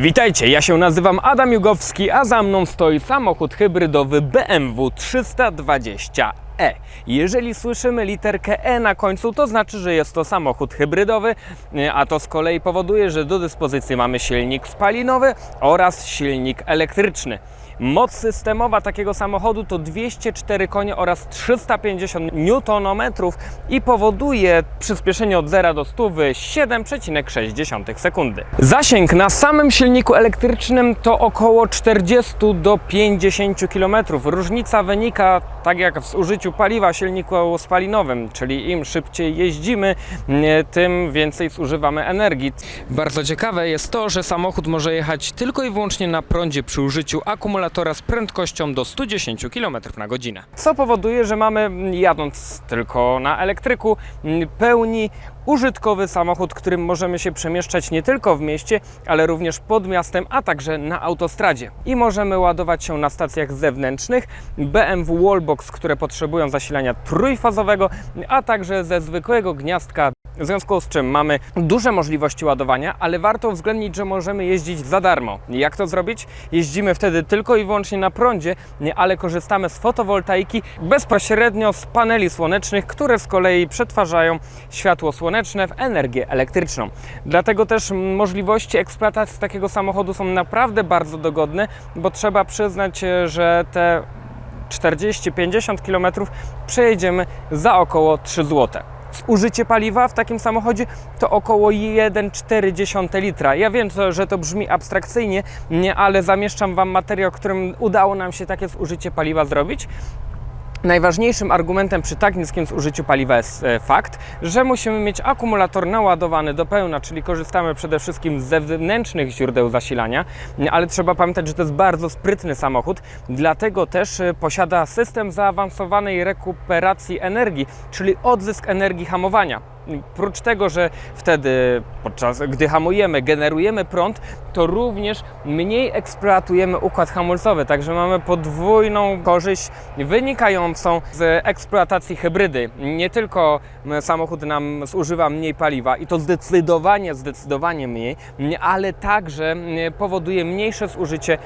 Witajcie, ja się nazywam Adam Jugowski, a za mną stoi samochód hybrydowy BMW 320e. Jeżeli słyszymy literkę E na końcu, to znaczy, że jest to samochód hybrydowy, a to z kolei powoduje, że do dyspozycji mamy silnik spalinowy oraz silnik elektryczny. Moc systemowa takiego samochodu to 204 konie oraz 350 Nm i powoduje przyspieszenie od 0 do 100 w 7,6 sekundy. Zasięg na samym silniku elektrycznym to około 40 do 50 km. Różnica wynika tak jak w zużyciu paliwa silniku spalinowym, czyli im szybciej jeździmy, tym więcej zużywamy energii. Bardzo ciekawe jest to, że samochód może jechać tylko i wyłącznie na prądzie przy użyciu akumulatora z prędkością do 110 km na godzinę. Co powoduje, że mamy jadąc tylko na elektryku pełni użytkowy samochód, którym możemy się przemieszczać nie tylko w mieście, ale również pod miastem, a także na autostradzie. I możemy ładować się na stacjach zewnętrznych BMW Wallbox, które potrzebują zasilania trójfazowego, a także ze zwykłego gniazdka w związku z czym mamy duże możliwości ładowania, ale warto uwzględnić, że możemy jeździć za darmo. Jak to zrobić? Jeździmy wtedy tylko i wyłącznie na prądzie, ale korzystamy z fotowoltaiki bezpośrednio z paneli słonecznych, które z kolei przetwarzają światło słoneczne w energię elektryczną. Dlatego też możliwości eksploatacji takiego samochodu są naprawdę bardzo dogodne, bo trzeba przyznać, że te 40-50 km przejedziemy za około 3 zł. Zużycie paliwa w takim samochodzie to około 1,4 litra. Ja wiem, że to brzmi abstrakcyjnie, nie, ale zamieszczam Wam materiał, którym udało nam się takie zużycie paliwa zrobić. Najważniejszym argumentem przy tak niskim zużyciu paliwa jest e, fakt, że musimy mieć akumulator naładowany do pełna, czyli korzystamy przede wszystkim z zewnętrznych źródeł zasilania, ale trzeba pamiętać, że to jest bardzo sprytny samochód, dlatego też e, posiada system zaawansowanej rekuperacji energii, czyli odzysk energii hamowania. Prócz tego, że wtedy podczas gdy hamujemy, generujemy prąd, to również mniej eksploatujemy układ hamulcowy, także mamy podwójną korzyść wynikającą z eksploatacji hybrydy. Nie tylko samochód nam zużywa mniej paliwa i to zdecydowanie, zdecydowanie mniej, ale także powoduje mniejsze zużycie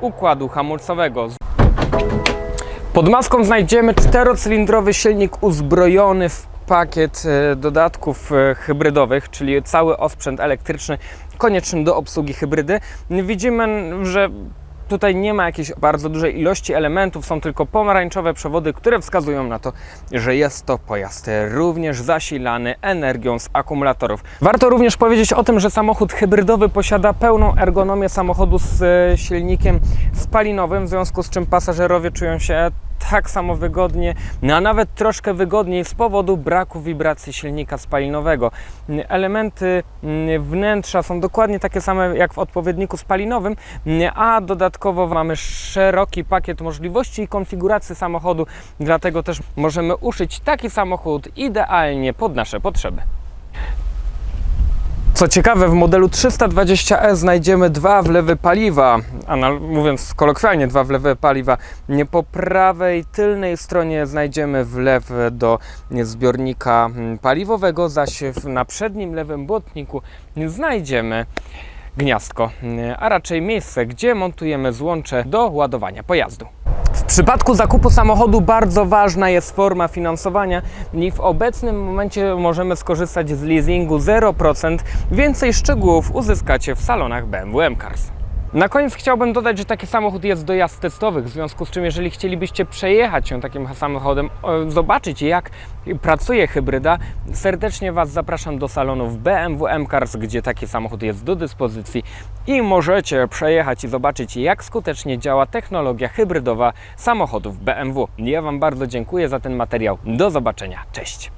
układu hamulcowego. Pod maską znajdziemy czterocylindrowy silnik uzbrojony w pakiet e, dodatków e, hybrydowych, czyli cały osprzęt elektryczny konieczny do obsługi hybrydy. Widzimy, że tutaj nie ma jakiejś bardzo dużej ilości elementów, są tylko pomarańczowe przewody, które wskazują na to, że jest to pojazd również zasilany energią z akumulatorów. Warto również powiedzieć o tym, że samochód hybrydowy posiada pełną ergonomię samochodu z e, silnikiem spalinowym, w związku z czym pasażerowie czują się tak samo wygodnie, no a nawet troszkę wygodniej z powodu braku wibracji silnika spalinowego. Elementy mm, wnętrza są dokładnie takie same jak w odpowiedniku spalinowym, mm, a dodatkowo mamy szeroki pakiet możliwości i konfiguracji samochodu, dlatego też możemy uszyć taki samochód idealnie pod nasze potrzeby. Co ciekawe, w modelu 320e znajdziemy dwa wlewy paliwa, a na, mówiąc kolokwialnie, dwa wlewy paliwa. Nie po prawej tylnej stronie znajdziemy wlew do zbiornika mm, paliwowego, zaś na przednim lewym błotniku znajdziemy gniazdko, mm, a raczej miejsce, gdzie montujemy złącze do ładowania pojazdu. W przypadku zakupu samochodu bardzo ważna jest forma finansowania i w obecnym momencie możemy skorzystać z leasingu 0%. Więcej szczegółów uzyskacie w salonach BMW M-Cars. Na koniec chciałbym dodać, że taki samochód jest do jazd testowych, w związku z czym jeżeli chcielibyście przejechać się takim samochodem, zobaczyć jak pracuje hybryda, serdecznie Was zapraszam do salonów BMW M-Cars, gdzie taki samochód jest do dyspozycji i możecie przejechać i zobaczyć jak skutecznie działa technologia hybrydowa samochodów BMW. Ja Wam bardzo dziękuję za ten materiał. Do zobaczenia. Cześć!